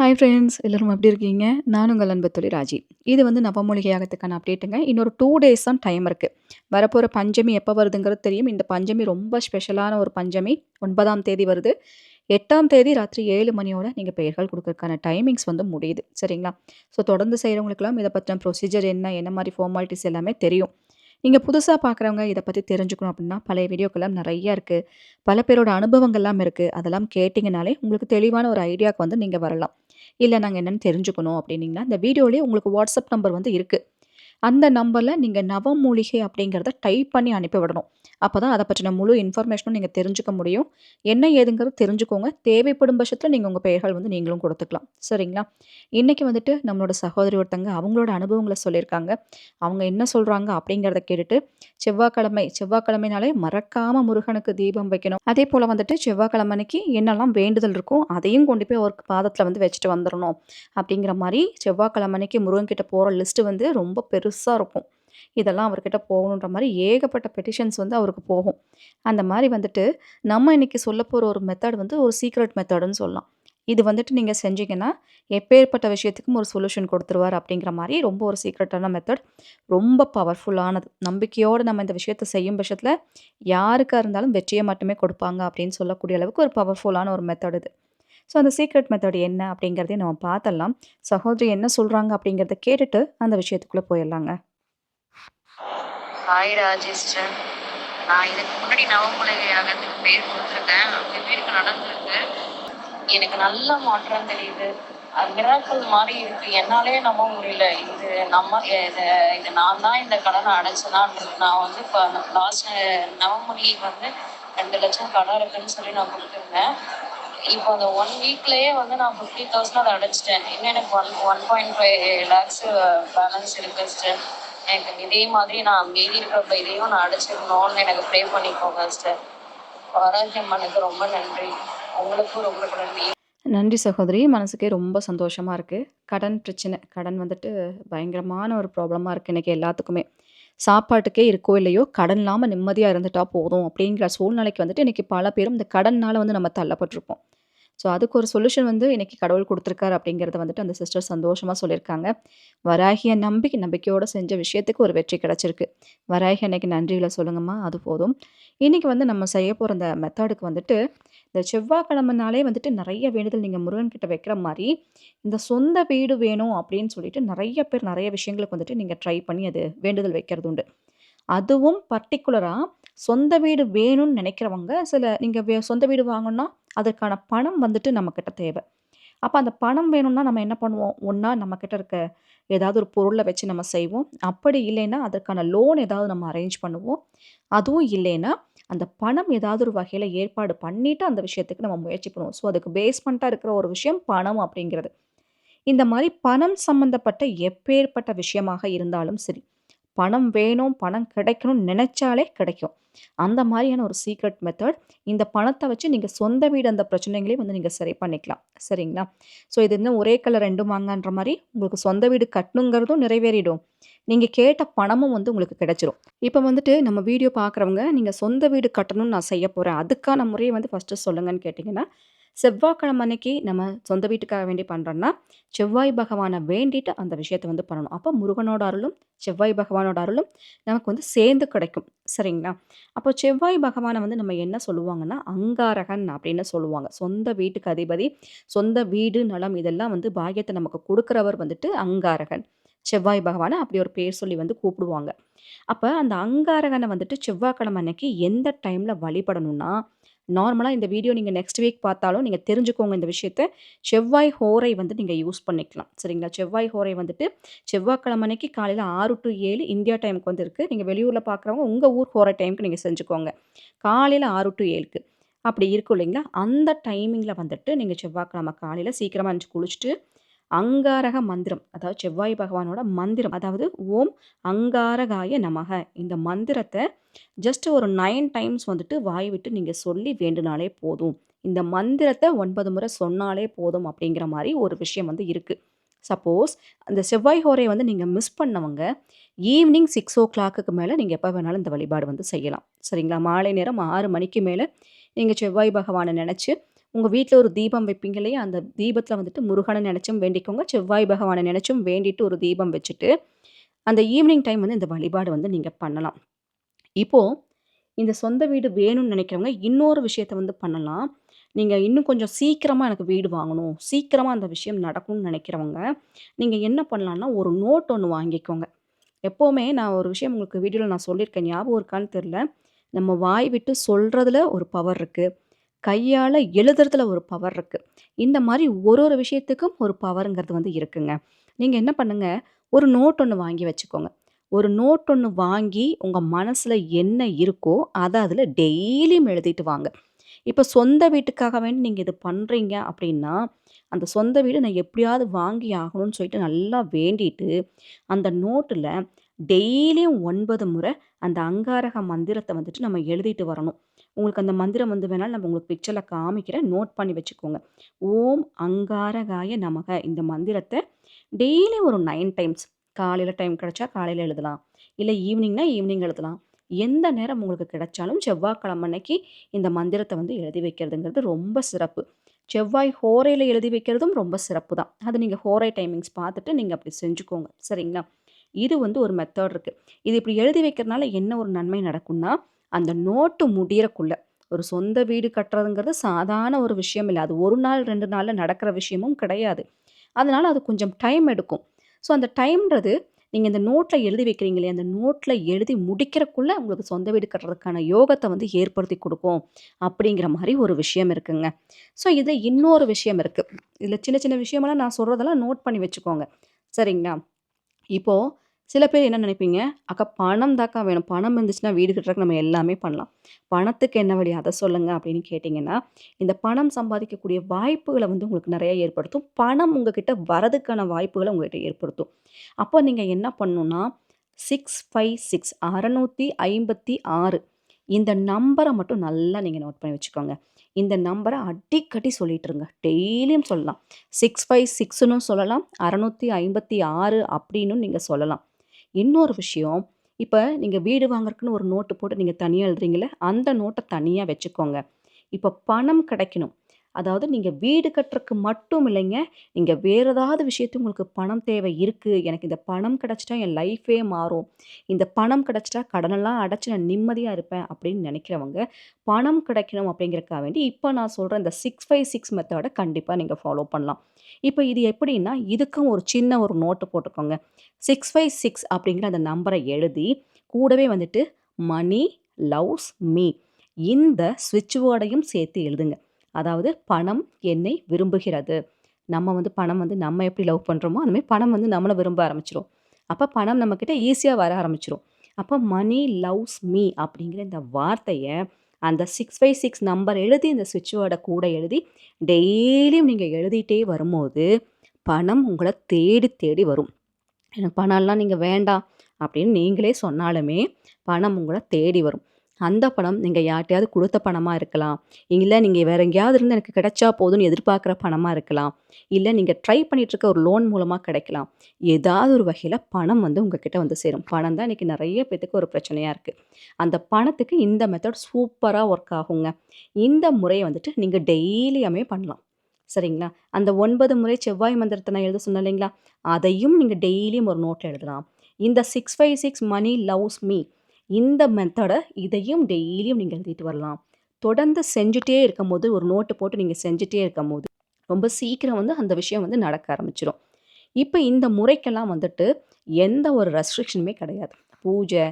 Hi friends எல்லோரும் எப்படி இருக்கீங்க? நான் உங்கள் அன்பு தொழில் ராஜி. இது வந்து நவமூலிகையாகத்துக்கான அப்டேட்டுங்க இன்னொரு டூ டேஸ் தான் டைம் இருக்குது வரப்போகிற பஞ்சமி எப்போ வருதுங்கிறது தெரியும். இந்த பஞ்சமி ரொம்ப ஸ்பெஷலான ஒரு பஞ்சமி. ஒன்பதாம் தேதி வருது. எட்டாம் தேதி ராத்திரி ஏழு மணியோட நீங்கள் பெயர்கள் கொடுக்கறதுக்கான டைமிங்ஸ் வந்து முடியுது. சரிங்களா? ஸோ தொடர்ந்து செய்கிறவங்களுக்குலாம் இதை பற்றின ப்ரொசீஜர் என்ன என்ன மாதிரி ஃபார்மாலிட்டிஸ் எல்லாமே தெரியும். நீங்கள் புதுசாக பார்க்குறவங்க இதை பற்றி தெரிஞ்சுக்கணும் அப்படின்னா பழைய வீடியோக்கெல்லாம் நிறையா இருக்குது பல பேரோட அனுபவங்கள்லாம் இருக்குது அதெல்லாம் கேட்டிங்கனாலே உங்களுக்கு தெளிவான ஒரு ஐடியாவுக்கு வந்து நீங்கள் வரலாம். இல்லை நாங்கள் என்னென்னு தெரிஞ்சுக்கணும் அப்படின்னீங்கன்னா இந்த வீடியோலேயே உங்களுக்கு வாட்ஸ்அப் நம்பர் வந்து இருக்குது அந்த நம்பரில் நீங்கள் நவமூலிகை அப்படிங்கிறத டைப் பண்ணி அனுப்பி விடணும். அப்போ தான் அதை பற்றின முழு இன்ஃபர்மேஷனும் நீங்கள் தெரிஞ்சுக்க முடியும். என்ன ஏதுங்கிறது தெரிஞ்சுக்கோங்க. தேவைப்படும் பட்சத்தில் நீங்கள் உங்கள் பெயர்கள் வந்து நீங்களும் கொடுத்துக்கலாம். சரிங்களா? இன்றைக்கி வந்துட்டு நம்மளோட சகோதரி ஒருத்தங்க அவங்களோட அனுபவங்களை சொல்லியிருக்காங்க. அவங்க என்ன சொல்கிறாங்க அப்படிங்கிறத கேட்டுட்டு செவ்வாய்க்கிழமை செவ்வாய்க்கிழமைனாலே மறக்காமல் முருகனுக்கு தீபம் வைக்கணும். அதே போல் வந்துட்டு செவ்வாய்க்கிழமைக்கு என்னெல்லாம் வேண்டுதல் இருக்கோ அதையும் கொண்டு போய் அவருக்கு பாதத்தில் வந்து வச்சுட்டு வந்துடணும் அப்படிங்கிற மாதிரி செவ்வாய்க்கிழமைக்கு முருகன் கிட்ட போகிற லிஸ்ட்டு வந்து ரொம்ப பெருசாக இருக்கும். இதெல்லாம் அவர்கிட்ட போகணுன்ற மாதிரி ஏகப்பட்ட பெட்டிஷன்ஸ் வந்து அவருக்கு போகும். அந்த மாதிரி வந்துட்டு நம்ம இன்றைக்கி சொல்ல போகிற ஒரு மெத்தட் வந்து ஒரு சீக்ரெட் மெத்தடுன்னு சொல்லலாம். இது வந்துட்டு நீங்கள் செஞ்சீங்கன்னா எப்பேற்பட்ட விஷயத்துக்கும் ஒரு சொல்யூஷன் கொடுத்துருவார் அப்படிங்கிற மாதிரி ரொம்ப ஒரு சீக்ரெட்டான மெத்தட் ரொம்ப பவர்ஃபுல்லானது நம்பிக்கையோடு நம்ம இந்த விஷயத்தை செய்யும் பட்சத்தில் யாருக்காக இருந்தாலும் வெற்றியை மட்டுமே கொடுப்பாங்க அப்படின்னு சொல்லக்கூடிய அளவுக்கு ஒரு பவர்ஃபுல்லான ஒரு மெத்தட் இது. ஸோ அந்த சீக்ரெட் மெத்தட் என்ன அப்படிங்கிறதையும் நம்ம பார்த்தலாம் சகோதரி என்ன சொல்கிறாங்க அப்படிங்கிறத கேட்டுட்டு அந்த விஷயத்துக்குள்ளே போயிடலாங்க. ஹாய் ராஜேஷ்டன் நான் இதுக்கு முன்னாடி நவமுலகையாகத்துக்கு பேர் கொடுத்துருக்கேன். அந்த பேருக்கு நடந்திருக்கு. எனக்கு நல்ல மாற்றம் தெரியுது. மிராக்கள் மாதிரி இருக்கு. என்னாலே நம்ப முடியல. இது நம்ம இது நான் தான் இந்த கடனை அடைச்சதான்றது நான் வந்து இப்போ லாஸ்ட் நவமொழி வந்து ரெண்டு லட்சம் கடன் இருக்குன்னு சொல்லி நான் கொடுத்துருந்தேன். இப்போ அந்த ஒன் வீக்லயே வந்து நான் ஃபிஃப்டி தௌசண்ட் அதை அடைச்சிட்டேன். இன்னும் எனக்கு one one point five lakhs balance இருக்கு சிஸ்டர் எனக்கு இதே மாதிரி நான் மீதி இருக்கிறப்ப இதையும் நான் அடைச்சிக்கணும்னு எனக்கு ப்ரே பண்ணிக்கோங்க சிஸ்டர் வாராகியம்மனுக்கு ரொம்ப நன்றி. உங்களுக்கும் ரொம்ப நன்றி. நன்றி சகோதரி. மனசுக்கே ரொம்ப சந்தோஷமாக இருக்குது கடன் பிரச்சனை கடன் வந்துட்டு பயங்கரமான ஒரு ப்ராப்ளமாக இருக்குது இன்றைக்கி எல்லாத்துக்குமே. சாப்பாட்டுக்கே இருக்கோ இல்லையோ கடன் இல்லாமல் நிம்மதியாக இருந்துட்டா போதும் அப்படிங்கிற சூழ்நிலைக்கு வந்துட்டு இன்றைக்கி பல பேரும் இந்த கடனால் வந்து நம்ம தள்ளப்பட்டிருப்போம். ஸோ அதுக்கு ஒரு சொல்யூஷன் வந்து இன்றைக்கி கடவுள் கொடுத்துருக்காரு அப்படிங்கிறத வந்துட்டு அந்த சிஸ்டர் சந்தோஷமாக சொல்லியிருக்காங்க. வராகிய நம்பிக்கை நம்பிக்கையோடு செஞ்ச விஷயத்துக்கு ஒரு வெற்றி கிடச்சிருக்கு. வராகி அன்னைக்கு நன்றிகளை சொல்லுங்கம்மா அது போதும். இன்றைக்கி வந்து நம்ம செய்ய போகிற அந்த மெத்தடுக்கு வந்துட்டு இந்த செவ்வாய்க்கிழமைனாலே வந்துட்டு நிறைய வேண்டுதல் நீங்கள் முருகன்கிட்ட வைக்கிற மாதிரி இந்த சொந்த வீடு வேணும் அப்படின்னு சொல்லிட்டு நிறைய பேர் நிறைய விஷயங்களுக்கு வந்துட்டு நீங்கள் ட்ரை பண்ணி அது வேண்டுதல் வைக்கிறது உண்டு. அதுவும் பர்டிகுலராக சொந்த வீடு வேணும்னு நினைக்கிறவங்க சில நீங்கள் சொந்த வீடு வாங்கணும்னா அதற்கான பணம் வந்துட்டு நம்மக்கிட்ட தேவை. அப்போ அந்த பணம் வேணும்னா நம்ம என்ன பண்ணுவோம்? ஒன்றா நம்மக்கிட்ட இருக்க ஏதாவது ஒரு பொருளை வச்சு நம்ம செய்வோம். அப்படி இல்லைன்னா அதற்கான லோன் ஏதாவது நம்ம அரேஞ்ச் பண்ணுவோம். அதுவும் இல்லைன்னா அந்த பணம் ஏதாவது ஒரு வகையில் ஏற்பாடு பண்ணிவிட்டு அந்த விஷயத்துக்கு நம்ம முயற்சி பண்ணுவோம். ஸோ அதுக்கு பேஸ்மெண்ட்டாக இருக்கிற ஒரு விஷயம் பணம் அப்படிங்கிறது. இந்த மாதிரி பணம் சம்மந்தப்பட்ட எப்பேற்பட்ட விஷயமாக இருந்தாலும் சரி பணம் வேணும் பணம் கிடைக்கணும்னு நினச்சாலே கிடைக்கும். அந்த மாதிரியான ஒரு சீக்ரெட் மெத்தட் இந்த பணத்தை வச்சு நீங்கள் சொந்த வீடு அந்த பிரச்சனைகளையும் வந்து நீங்கள் சரி பண்ணிக்கலாம். சரிங்களா? ஸோ இது இன்னும் ஒரே கலர் ரெண்டும் வாங்கன்ற மாதிரி உங்களுக்கு சொந்த வீடு கட்டணுங்கிறதும் நிறைவேறிடும். நீங்கள் கேட்ட பணமும் வந்து உங்களுக்கு கிடைச்சிரும். இப்போ வந்துட்டு நம்ம வீடியோ பார்க்குறவங்க நீங்கள் சொந்த வீடு கட்டணும்னு நான் செய்ய போகிறேன் அதுக்கான முறையை வந்து ஃபஸ்ட்டு சொல்லுங்கன்னு கேட்டிங்கன்னா செவ்வாய்க்கிழமை அன்னைக்கு நம்ம சொந்த வீட்டுக்காக வேண்டி பண்ணுறோன்னா செவ்வாய் பகவானை வேண்டிட்டு அந்த விஷயத்தை வந்து பண்ணணும். அப்போ முருகனோட அருளும் செவ்வாய் பகவானோட அருளும் நமக்கு வந்து சேர்ந்து கிடைக்கும். சரிங்களா? அப்போ செவ்வாய் பகவானை வந்து நம்ம என்ன சொல்லுவாங்கன்னா அங்காரகன் அப்படின்னு சொல்லுவாங்க. சொந்த வீட்டுக்கு அதிபதி சொந்த வீடு நலம் இதெல்லாம் வந்து பாக்கியத்தை நமக்கு கொடுக்குறவர் வந்துட்டு அங்காரகன். செவ்வாய் பகவானை அப்படி ஒரு பேர் சொல்லி வந்து கூப்பிடுவாங்க. அப்போ அந்த அங்காரகனை வந்துட்டு செவ்வாய்க்கிழமை அன்னைக்கு எந்த டைமில் வழிபடணும்னா நார்மலாக இந்த வீடியோ நீங்கள் நெக்ஸ்ட் வீக் பார்த்தாலும் நீங்கள் தெரிஞ்சுக்கோங்க இந்த விஷயத்த. செவ்வாய் ஹோரை வந்து நீங்கள் யூஸ் பண்ணிக்கலாம். சரிங்களா? செவ்வாய் ஹோரை வந்துட்டு செவ்வாய்க்கிழமைக்கு காலையில் ஆறு டு ஏழு இந்தியா டைமுக்கு வந்து இருக்குது நீங்கள் வெளியூரில் பார்க்குறவங்க உங்கள் ஊர் ஹோரை டைமுக்கு நீங்கள் செஞ்சுக்கோங்க. காலையில் ஆறு டு ஏழுக்கு. அப்படி இருக்கும் இல்லைங்களா? அந்த டைமிங்கில் வந்துட்டு நீங்கள் செவ்வாய்க்கிழமை காலையில் சீக்கிரமாக அஞ்சு குளிச்சுட்டு அங்காரக மந்திரம் அதாவது செவ்வாய் பகவானோட மந்திரம் அதாவது ஓம் அங்காரகாய நமக. இந்த மந்திரத்தை ஜஸ்ட் ஒரு நைன் டைம்ஸ் வந்துட்டு வாய் விட்டு நீங்கள் சொல்லி வேண்டுனாலே போதும். இந்த மந்திரத்தை ஒன்பது முறை சொன்னாலே போதும் அப்படிங்கிற மாதிரி ஒரு விஷயம் வந்து இருக்குது சப்போஸ் அந்த செவ்வாய் ஹோரையை வந்து நீங்கள் மிஸ் பண்ணவங்க ஈவினிங் சிக்ஸ் ஓ கிளாக்குக்கு மேலே நீங்கள் எப்போ வேணாலும் இந்த வழிபாடு வந்து செய்யலாம். சரிங்களா? மாலை நேரம் ஆறு மணிக்கு மேலே நீங்கள் செவ்வாய் பகவானை நினச்சி உங்கள் வீட்டில் ஒரு தீபம் வைப்பீங்க இல்லையா? அந்த தீபத்தில் வந்துட்டு முருகனை நினச்சும் வேண்டிக்கோங்க. செவ்வாய் பகவானை நினச்சும் வேண்டிட்டு ஒரு தீபம் வச்சுட்டு, அந்த ஈவினிங் டைம் வந்து இந்த வழிபாடு வந்து நீங்கள் பண்ணலாம். இப்போது இந்த சொந்த வீடு வேணும்னு நினைக்கிறவங்க இன்னொரு விஷயத்த வந்து பண்ணலாம். நீங்கள் இன்னும் கொஞ்சம் சீக்கிரமாக எனக்கு வீடு வாங்கணும், சீக்கிரமாக அந்த விஷயம் நடக்கணும்னு நினைக்கிறவங்க நீங்கள் என்ன பண்ணலாம்னா, ஒரு நோட் ஒன்று வாங்கிக்கோங்க. எப்போவுமே நான் ஒரு விஷயம் உங்களுக்கு வீடியோவில் நான் சொல்லியிருக்கேன். ஞாபகம் இருக்கான்னு தெரியல. நம்ம வாய் விட்டு சொல்கிறதுல ஒரு பவர் இருக்குது கையால் எழுதுறதுல ஒரு பவர் இருக்குது இந்த மாதிரி ஒரு ஒரு விஷயத்துக்கும் ஒரு பவருங்கிறது வந்து இருக்குங்க. நீங்கள் என்ன பண்ணுங்க, ஒரு நோட் ஒன்று வாங்கி வச்சுக்கோங்க. ஒரு நோட் ஒன்று வாங்கி உங்கள் மனசில் என்ன இருக்கோ, அதை அதில் டெய்லியும் எழுதிட்டு வாங்க. இப்போ சொந்த வீட்டுக்காக வேண்டி நீங்கள் இது பண்ணுறீங்க அப்படின்னா, அந்த சொந்த வீடு நான் எப்படியாவது வாங்கி ஆகணும்னு சொல்லிட்டு நல்லா வேண்டிட்டு, அந்த நோட்டில் டெய்லியும் ஒன்பது முறை அந்த அங்காரக மந்திரத்தை வந்துட்டு நம்ம எழுதிட்டு வரணும். உங்களுக்கு அந்த மந்திரம் வந்து வேணாலும் நம்ம உங்களுக்கு பிக்சரில் காமிக்கிறேன். நோட் பண்ணி வச்சுக்கோங்க. ஓம் அங்காரகாய நமக இந்த மந்திரத்தை டெய்லி ஒரு நைன் டைம்ஸ் காலையில் டைம் கிடைச்சா காலையில் எழுதலாம். இல்லை ஈவினிங்னா ஈவினிங் எழுதலாம். எந்த நேரம் உங்களுக்கு கிடைச்சாலும் செவ்வாய்க்கிழமை அன்னைக்கு இந்த மந்திரத்தை வந்து எழுதி வைக்கிறதுங்கிறது ரொம்ப சிறப்பு. செவ்வாய் ஹோரையில் எழுதி வைக்கிறதும் ரொம்ப சிறப்பு தான். அது நீங்கள் ஹோரை டைமிங்ஸ் பார்த்துட்டு நீங்கள் அப்படி செஞ்சுக்கோங்க. சரிங்களா? இது வந்து ஒரு மெத்தட் இருக்குது இது இப்படி எழுதி வைக்கிறதுனால என்ன ஒரு நன்மை நடக்கும்னா, அந்த நோட்டு முடியறக்குள்ள ஒரு சொந்த வீடு கட்டுறதுங்கிறது சாதாரண ஒரு விஷயம் இல்லை அது ஒரு நாள் ரெண்டு நாளில் நடக்கிற விஷயமும் கிடையாது. அதனால் அது கொஞ்சம் டைம் எடுக்கும். ஸோ அந்த டைம்ன்றது நீங்கள் இந்த நோட்டில் எழுதி வைக்கிறீங்களே அந்த நோட்டில் எழுதி முடிக்கிறக்குள்ள உங்களுக்கு சொந்த வீடு கட்டுறதுக்கான யோகத்தை வந்து ஏற்படுத்தி கொடுக்கும் அப்படிங்கிற மாதிரி ஒரு விஷயம் இருக்குங்க. ஸோ இதில் இன்னொரு விஷயம் இருக்குது இதில் சின்ன சின்ன விஷயமெல்லாம் நான் சொல்கிறதெல்லாம் நோட் பண்ணி வச்சுக்கோங்க. சரிங்களா? இப்போது சில பேர் என்ன நினைப்பீங்க, "அக்கா பணம் தாக்கா வேணும். பணம் இருந்துச்சுன்னா வீடு கட்டுறதுக்கு நம்ம எல்லாமே பண்ணலாம். பணத்துக்கு என்ன வழி அதை சொல்லுங்க" அப்படின்னு கேட்டிங்கன்னா இந்த பணம் சம்பாதிக்கக்கூடிய வாய்ப்புகளை வந்து உங்களுக்கு நிறைய ஏற்படுத்தும். பணம் உங்ககிட்ட வரதுக்கான வாய்ப்புகளை உங்ககிட்ட ஏற்படுத்தும். அப்போ நீங்கள் என்ன பண்ணணும்னா, 656 656 இந்த நம்பரை மட்டும் நல்லா நீங்கள் நோட் பண்ணி வச்சுக்கோங்க. இந்த நம்பரை அடிக்கடி சொல்லிட்டு இருங்க. டெய்லியும் சொல்லலாம். 656ன்னும் சொல்லலாம். 656 அப்படின்னும் நீங்கள் சொல்லலாம். இன்னொரு விஷயம், இப்போ நீங்கள் வீடு வாங்குறதுக்குன்னு ஒரு நோட்டு போட்டு நீங்கள் தனியாக எழுதுறீங்களே அந்த நோட்டை தனியாக வச்சுக்கோங்க. இப்போ பணம் கிடைக்கணும். அதாவது நீங்கள் வீடு கட்டுறக்கு மட்டும் இல்லைங்க, நீங்கள் வேறு ஏதாவது விஷயத்துக்கு உங்களுக்கு பணம் தேவை இருக்குது எனக்கு இந்த பணம் கிடச்சிட்டா என் லைஃபே மாறும். இந்த பணம் கிடைச்சிட்டா கடனெல்லாம் அடைச்சி நான் நிம்மதியாக இருப்பேன் அப்படின்னு நினைக்கிறவங்க, பணம் கிடைக்கணும் அப்படிங்கிறக்காக வேண்டி இப்போ நான் சொல்கிற இந்த 656 மெத்தட கண்டிப்பா நீங்க ஃபாலோ பண்ணலாம். இப்போ இது எப்படின்னா, இதுக்கும் ஒரு சின்ன ஒரு நோட்டு போட்டுக்கோங்க. 656 அப்படிங்கிற அந்த நம்பரை எழுதி, கூடவே வந்துட்டு மணி லவ்ஸ் மீ இந்த ஸ்விட்ச் வேர்டையும் சேர்த்து எழுதுங்க. அதாவது பணம் என்னை விரும்புகிறது. நம்ம வந்து பணம் வந்து நம்ம எப்படி லவ் பண்ணுறோமோ அந்த மாரி பணம் வந்து நம்மளை விரும்ப ஆரம்பிச்சிடும் அப்போ பணம் நம்மக்கிட்ட ஈஸியாக வர ஆரம்பிச்சிடும் அப்போ மணி லவ்ஸ் மீ அப்படிங்கிற இந்த வார்த்தையை அந்த 656 நம்பர் எழுதி இந்த சுவிட்சோட கூட எழுதி டெய்லியும் நீங்கள் எழுதிட்டே வரும்போது, பணம் உங்களை தேடி தேடி வரும். எனக்கு பணம்லாம் நீங்கள் வேண்டாம் அப்படின்னு நீங்களே சொன்னாலுமே, பணம் உங்களை தேடி வரும். அந்த பணம் நீங்கள் யார்கிட்டையாவது கொடுத்த பணமாக இருக்கலாம். இல்லை நீங்கள் வேற எங்கேயாவது இருந்து எனக்கு கிடைச்சா போதும்னு எதிர்பார்க்குற பணமாக இருக்கலாம். இல்லை நீங்கள் ட்ரை பண்ணிகிட்டு இருக்க ஒரு லோன் மூலமாக கிடைக்கலாம். ஏதாவது ஒரு வகையில் பணம் வந்து உங்ககிட்ட வந்து சேரும். பணம் தான் இன்னைக்கு நிறைய பேத்துக்கு ஒரு பிரச்சனையாக இருக்குது அந்த பணத்துக்கு இந்த மெத்தட் சூப்பராக ஒர்க் ஆகுங்க. இந்த முறையை வந்துட்டு நீங்கள் டெய்லியுமே பண்ணலாம். சரிங்களா? அந்த ஒன்பது முறை செவ்வாய் மந்திரத்தை நான் எழுத சொன்னேன் இல்லைங்களா? அதையும் நீங்கள் டெய்லியும் ஒரு நோட்டில் எழுதலாம். இந்த six five six money loves me இந்த மெத்தடை இதையும் டெய்லியும் நீங்கள் எழுதிட்டு வரலாம். தொடர்ந்து செஞ்சுட்டே இருக்கும் போது ஒரு நோட்டு போட்டு நீங்கள் செஞ்சுட்டே இருக்கும் போது ரொம்ப சீக்கிரம் வந்து அந்த விஷயம் வந்து நடக்க ஆரம்பிச்சிடும் இப்போ இந்த முறைக்கெல்லாம் வந்துட்டு எந்த ஒரு ரெஸ்ட்ரிக்ஷனுமே கிடையாது. பூஜை,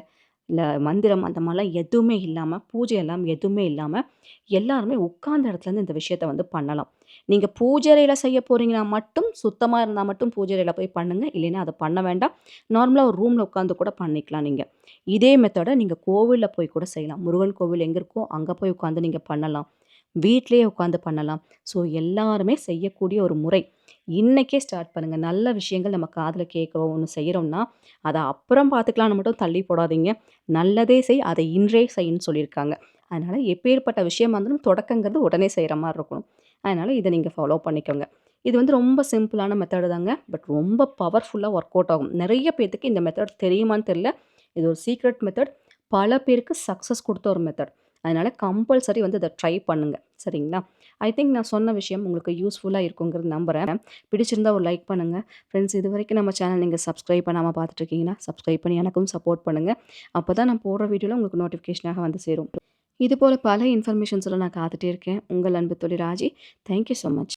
இல்லை மந்திரம் அந்த மாதிரிலாம் எதுவுமே இல்லாமல் பூஜை எல்லாம் எதுவுமே இல்லாமல் எல்லாருமே உட்கார்ந்த இடத்துலேருந்து இந்த விஷயத்த வந்து பண்ணலாம். நீங்கள் பூஜைறையில் செய்ய போகிறீங்கன்னா மட்டும், சுத்தமாக இருந்தால் மட்டும் பூஜைறையில் போய் பண்ணுங்கள் இல்லைன்னா அதை பண்ண வேண்டாம். நார்மலாக ஒரு ரூமில் உட்காந்து கூட பண்ணிக்கலாம் நீங்கள் இதே மெத்தடை நீங்கள் கோவிலில் போய் கூட செய்யலாம். முருகன் கோவில் எங்கே இருக்கோ, அங்கே போய் உட்காந்து நீங்கள் பண்ணலாம். வீட்லேயே உட்காந்து பண்ணலாம். ஸோ எல்லாருமே செய்யக்கூடிய ஒரு முறை. இன்றைக்கே ஸ்டார்ட் பண்ணுங்கள் நல்ல விஷயங்கள் நம்ம காதில் கேட்குறோம் ஒன்று செய்கிறோம்னா அதை அப்புறம் பார்த்துக்கலாம்னு மட்டும் தள்ளி போடாதீங்க. நல்லதே செய், அதை இன்றே செய்யன்னு சொல்லியிருக்காங்க. அதனால் எப்பேர்ப்பட்ட விஷயமா இருந்தாலும் தொடக்கங்கிறது உடனே செய்கிற மாதிரி இருக்கணும். அதனால் இதை நீங்கள் ஃபாலோ பண்ணிக்கோங்க. இது வந்து ரொம்ப சிம்பிளான மெத்தடு தாங்க. பட் ரொம்ப பவர்ஃபுல்லாக ஒர்க் அவுட் ஆகும். நிறைய பேர்த்துக்கு இந்த மெத்தட் தெரியுமான்னு தெரியல. இது ஒரு சீக்ரெட் மெத்தட். பல பேருக்கு சக்சஸ் கொடுத்த ஒரு மெத்தட். அதனால் கம்பல்சரி வந்து அதை ட்ரை பண்ணுங்க. சரிங்களா? ஐ திங்க் நான் சொன்ன விஷயம் உங்களுக்கு யூஸ்ஃபுல்லாக இருக்குங்கிறது நம்புறேன். பிடிச்சிருந்தா ஒரு லைக் பண்ணுங்க. ஃப்ரெண்ட்ஸ் இது வரைக்கும் நம்ம சேனல் நீங்கள் சப்ஸ்கிரைப் பண்ணாமல் பார்த்துட்ருக்கீங்கன்னா சப்ஸ்கிரைப் பண்ணி எனக்கும் சப்போர்ட் பண்ணுங்கள் அப்போ தான் நான் போடுற வீடியோவில் உங்களுக்கு நோட்டிஃபிகேஷனாக வந்து சேரும். இதுபோல் பல இன்ஃபர்மேஷன்ஸில் நான் காத்துட்டே இருக்கேன். உங்கள் அன்பு தொழில் Raji. Thank you so much.